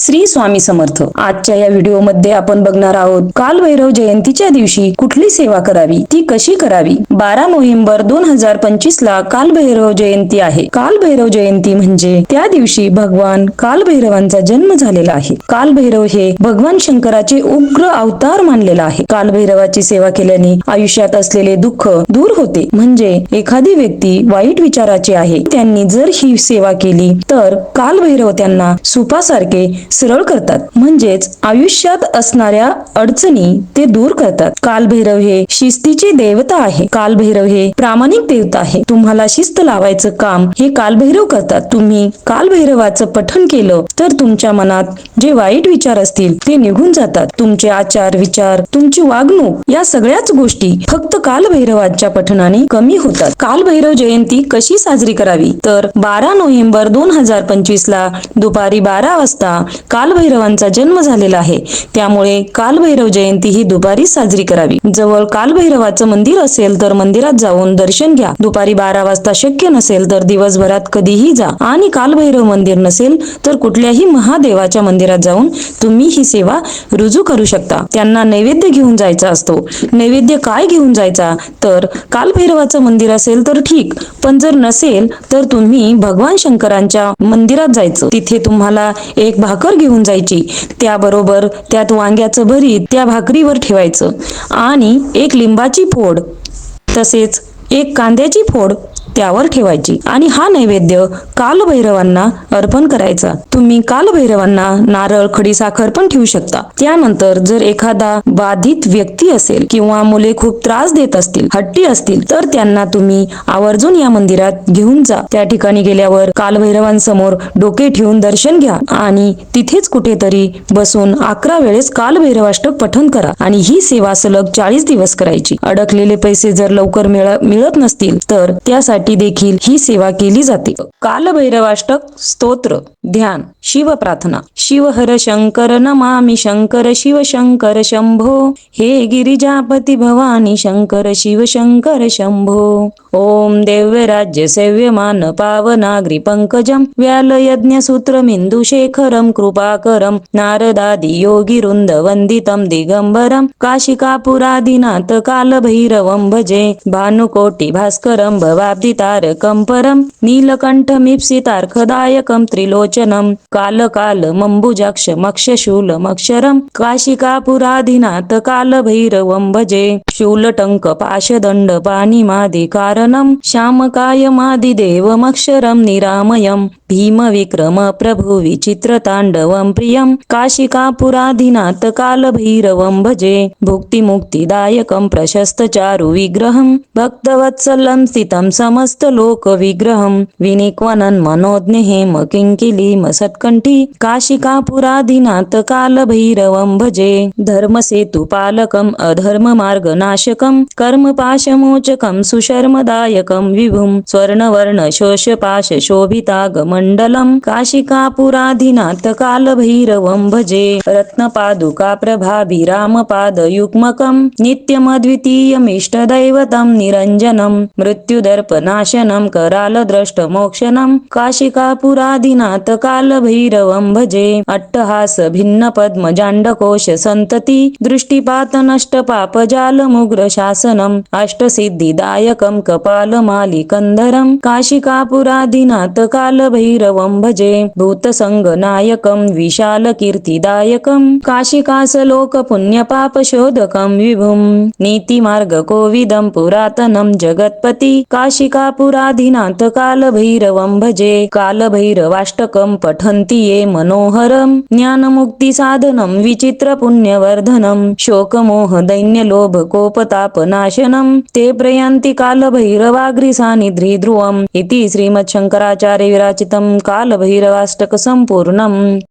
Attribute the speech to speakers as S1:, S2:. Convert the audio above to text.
S1: श्री स्वामी समर्थ. आजच्या या व्हिडिओमध्ये आपण बघणार आहोत कालभैरव जयंतीच्या दिवशी कुठली सेवा करावी? ती कशी करावी? बारा नोव्हेंबर दोन हजार पंचवीस ला कालभैरव जयंती आहे. कालभैरव जयंती म्हणजे त्या दिवशी भगवान कालभैरवांचा जन्म झालेला आहे. कालभैरव हे भगवान शंकराचे उग्र अवतार मानलेला आहे. कालभैरवाची सेवा केल्याने आयुष्यात असलेले दुःख दूर होते. म्हणजे एखादी व्यक्ती वाईट विचाराची आहे. त्यांनी जर ही सेवा केली तर कालभैरव त्यांना सुपासारखे सरळ करतात. म्हणजेच आयुष्यात असणाऱ्या अडचणी ते दूर करतात. कालभैरव हे शिस्तीचे देवता आहे. कालभैरव हे प्रामाणिक देवता आहे. तुम्हाला शिस्त लावायचं काम हे कालभैरव करतात. तुम्ही कालभैरवाचं पठण केलं तर तुमच्या मनात जे वाईट विचार असतील ते निघून जातात. तुमचे आचार विचार तुमची वागणूक या सगळ्याच गोष्टी फक्त कालभैरवाच्या पठणाने कमी होतात. कालभैरव जयंती कशी साजरी करावी? तर बारा नोव्हेंबर दोन हजार पंचवीस ला दुपारी बारा वाजता कालभैरवांचा जन्म झालेला आहे. त्यामुळे कालभैरव जयंती ही दुपारी साजरी करावी. जवळ कालभैरवाचं मंदिर असेल तर मंदिरात जाऊन दर्शन घ्या. दुपारी बारा वाजता शक्य नसेल तर दिवसभरात कधीही जा. आणि कालभैरव मंदिर नसेल तर कुठल्याही महादेवाच्या मंदिरात जाऊन तुम्ही ही सेवा रुजू करू शकता. त्यांना नैवेद्य घेऊन जायचा असतो. नैवेद्य काय घेऊन जायचा? तर कालभैरवाचं मंदिर असेल तर ठीक. पण जर नसेल तर तुम्ही भगवान शंकरांच्या मंदिरात जायचं. तिथे तुम्हाला एक भाकर घेऊन जायची. त्याबरोबर त्यात वांग्याचं भरीत त्या भाकरीवर ठेवायचं. आणि एक लिंबाची फोड तसेच एक कांद्याची फोड त्यावर ठेवायची. आणि हा नैवेद्य कालभैरवांना अर्पण करायचा. तुम्ही कालभैरवांना नारळ खडीसाखर पण ठेवू शकता. त्यानंतर जर एखादा बाधित व्यक्ती असेल किंवा मुले खूप त्रास देत असतील हट्टी असतील तर त्यांना तुम्ही आवर्जून या मंदिरात घेऊन जा. त्या ठिकाणी गेल्यावर कालभैरवांसमोर डोके ठेवून दर्शन घ्या आणि तिथेच कुठेतरी बसून अकरा वेळेस कालभैरवाष्टक पठन करा आणि ही सेवा सलग चाळीस दिवस करायची. अडकलेले पैसे जर लवकर मिळत नसतील तर त्यासाठी देखील ही सेवा केली जाते. कालभैरवाष्टक स्तोत्र ध्यान शिव प्रार्थना. शिव हर शंकर नमामि शंकर शिव शंकर शंभो. हे गिरिजापती भवानी शंकर शिव शंकर शंभो. ओम दिव्य राज्य सेव्यमान पावनाग्री पंकजम व्याल यज्ञ सूत्र मिंदु शेखरम कृपाकरम नारदादि योगी रुंद वंदितम दिगंबरम काशिकापुरादिनाथ कालभैरवं भजे भानुकोटी भास्करम भवाब्दी तारकं परं नीलकण्ठमीप्सितार्कदायकं त्रिलोचनं कालकालमम्बुजाक्ष काशिकापुराधिनाथ काशिकापुरादिनाथ कालभैरवं भजे शूलटङ्क पाशदण्ड पाणिमादिकारणं श्यामकायमादिदेवमक्षरं निरामयं भीमविक्रम प्रभु प्रियं काशिकापुराधिनाथ कालभैरवं भजे भुक्तिमुक्तिदायकं प्रशस्तचारु विग्रहं भक्तवत्सलं स्थितं समस्तलोकविग्रहं विनिक्वनन् मनोज्ञहेम किङ्किलीम सत्कण्ठी काशिकापुरादिनाथ कालभैरवं भजे। धर्मसेतुपालकम् अधर्ममार्गनाशकं कर्मपाशमोचकं सुशर्मदायकं विभुं स्वर्णवर्ण शोषपाश शोभितागमण्डलं काशिकापुरादिनाथ कालभैरवं भजे। रत्नपादुका प्रभाभिरामपादयुग्मकं नित्यमद्वितीयमिष्टदैवतं निरञ्जनं मृत्युदर्पनाशनं करालद्रष्टमोक्षणं काशिकापुरादिनाथ कालभैरवं भजे. अट्टहास भिन्न पद्मजाण्डकोश सन्तति दृष्टिपात नष्ट पापजालमुग्र अष्टसिद्धिदायकं कपालमालिकन्धरं काशिकापुरादिनाथ कालभैरवं भजे. भूतसङ्गनायकं विशालकीर्तिदायकं काशिकासलोकपुण्यपापशोधकं विभुं. नीतिमार्गकोविदं पुरातनं जगत्पति. काशिका कालभैरवं भजे कालभैरवाष्टकं पठन्ति ये मनोहरं ज्ञानमुक्तिसाधनं विचित्रपुण्यवर्धनं शोकमोह दैन्यलोभ ते प्रयान्ति कालभैरवाग्रिसानिध्रि ध्रुवम् इति श्रीमच्छङ्कराचार्य कालभैरवाष्टकसम्पूर्णम्।